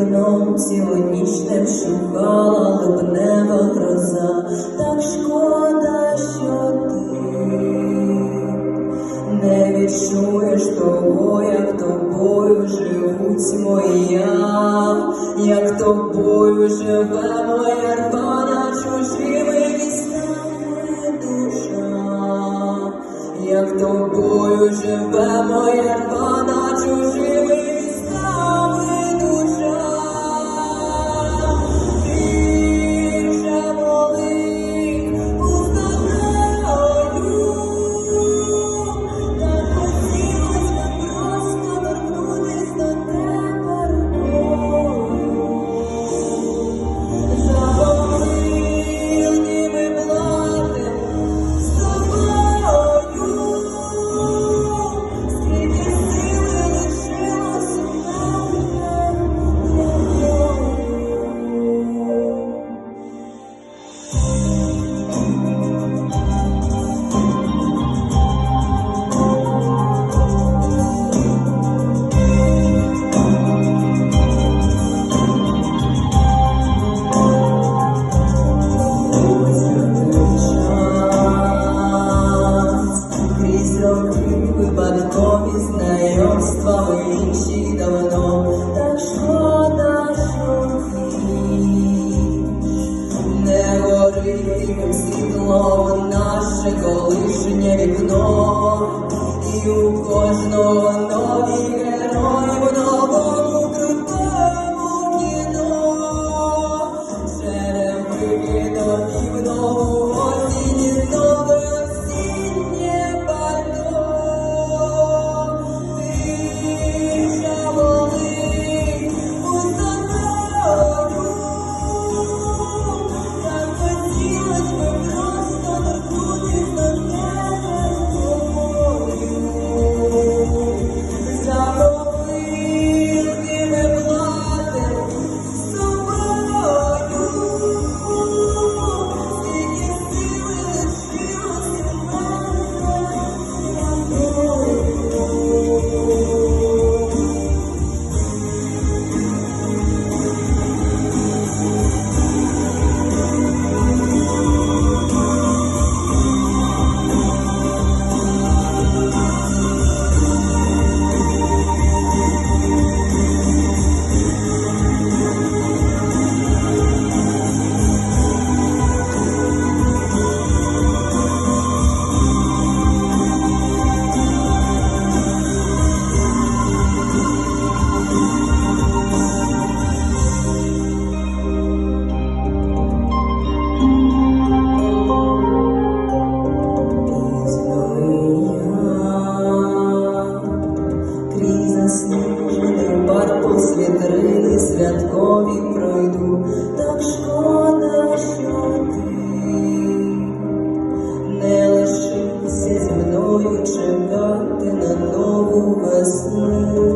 вікном цілу ніч не вшукала глибнева гроза, так шкода, що ти не відчуєш того, як тобою живуть моя, як тобою живе моя рвана чужими віснами душа, як тобою живе моя рвана чужими. мов наше колишнє вікно, і у кожного. сніг, пар после три святкові пройду, так шкода, що ти не лишився зі мною чекати на нову весну.